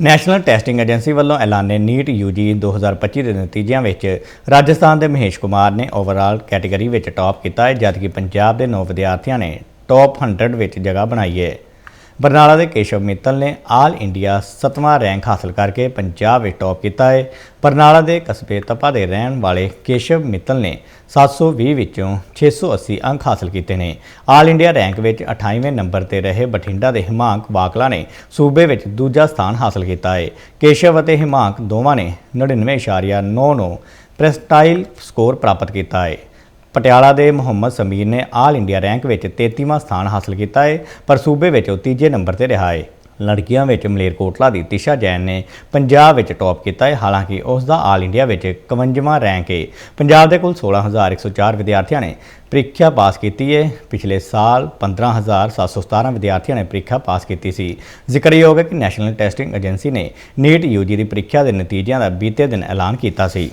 National testing agency ਵੱਲੋਂ ਐਲਾਨੇ NEET UG 2025 ਦੇ ਨਤੀਜਿਆਂ ਵਿੱਚ ਰਾਜਸਥਾਨ ਦੇ ਮਹੇਸ਼ ਕੁਮਾਰ ਨੇ ਓਵਰਆਲ ਕੈਟਾਗਰੀ ਵਿੱਚ ਟੌਪ ਕੀਤਾ ਹੈ, ਜਦਕਿ ਪੰਜਾਬ ਦੇ 9 ਵਿਦਿਆਰਥੀਆਂ ਨੇ ਟੌਪ 100 ਵਿੱਚ ਜਗ੍ਹਾ ਬਣਾਈ ਹੈ। ਬਰਨਾਲਾ ਦੇ ਕੇਸ਼ਵ ਮਿੱਤਲ ਨੇ ਆਲ ਇੰਡੀਆ 7ਵਾਂ ਰੈਂਕ ਹਾਸਲ ਕਰਕੇ ਪੰਜਾਬ ਵਿੱਚ ਟੌਪ ਕੀਤਾ ਹੈ। ਬਰਨਾਲਾ ਦੇ ਕਸਬੇ ਤਪਾ ਦੇ ਰਹਿਣ ਵਾਲੇ ਕੇਸ਼ਵ ਮਿੱਤਲ ਨੇ 720 ਵਿੱਚੋਂ 680 ਅੰਕ ਹਾਸਲ ਕੀਤੇ ਨੇ। ਆਲ ਇੰਡੀਆ ਰੈਂਕ ਵਿੱਚ 28ਵੇਂ ਨੰਬਰ ਤੇ ਰਹੇ ਬਠਿੰਡਾ ਦੇ ਹਿਮਾਂਕ ਵਾਕਲਾ ਨੇ ਸੂਬੇ ਵਿੱਚ ਦੂਜਾ ਸਥਾਨ ਹਾਸਲ ਕੀਤਾ ਹੈ। ਕੇਸ਼ਵ ਅਤੇ ਹਿਮਾਂਕ ਦੋਵਾਂ ਨੇ 99.99 ਪ੍ਰੈਸਟਾਈਲ ਸਕੋਰ ਪ੍ਰਾਪਤ ਕੀਤਾ ਹੈ। ਪਟਿਆਲਾ ਦੇ ਮੁਹੰਮਦ ਸਮੀਰ ਨੇ ਆਲ ਇੰਡੀਆ ਰੈਂਕ ਵਿੱਚ 33ਵਾਂ ਸਥਾਨ ਹਾਸਲ ਕੀਤਾ ਹੈ ਪਰ ਸੂਬੇ ਵਿੱਚ ਉਹ ਤੀਜੇ ਨੰਬਰ ਤੇ ਰਿਹਾ ਹੈ ਲੜਕੀਆਂ ਵਿੱਚ ਮਲੇਰਕੋਟਲਾ ਦੀ ਤਿਸ਼ਾ ਜੈਨ ਨੇ ਪੰਜਾਬ ਵਿੱਚ ਟੌਪ ਕੀਤਾ ਹੈ ਹਾਲਾਂਕਿ ਉਸ ਦਾ ਆਲ ਇੰਡੀਆ ਵਿੱਚ 51ਵਾਂ ਰੈਂਕ ਹੈ ਪੰਜਾਬ ਦੇ ਕੁੱਲ 16104 ਵਿਦਿਆਰਥੀਆਂ ਨੇ ਪ੍ਰੀਖਿਆ ਪਾਸ ਕੀਤੀ ਹੈ ਪਿਛਲੇ ਸਾਲ 15717 ਵਿਦਿਆਰਥੀਆਂ ਨੇ ਪ੍ਰੀਖਿਆ ਪਾਸ ਕੀਤੀ ਸੀ। ਜ਼ਿਕਰਯੋਗ ਹੈ ਕਿ ਨੈਸ਼ਨਲ ਟੈਸਟਿੰਗ ਏਜੰਸੀ ਨੇ ਨੀਟ ਯੂਜੀ ਦੀ ਪ੍ਰੀਖਿਆ ਦੇ ਨਤੀਜਿਆਂ ਦਾ ਬੀਤੇ ਦਿਨ ਐਲਾਨ ਕੀਤਾ ਸੀ।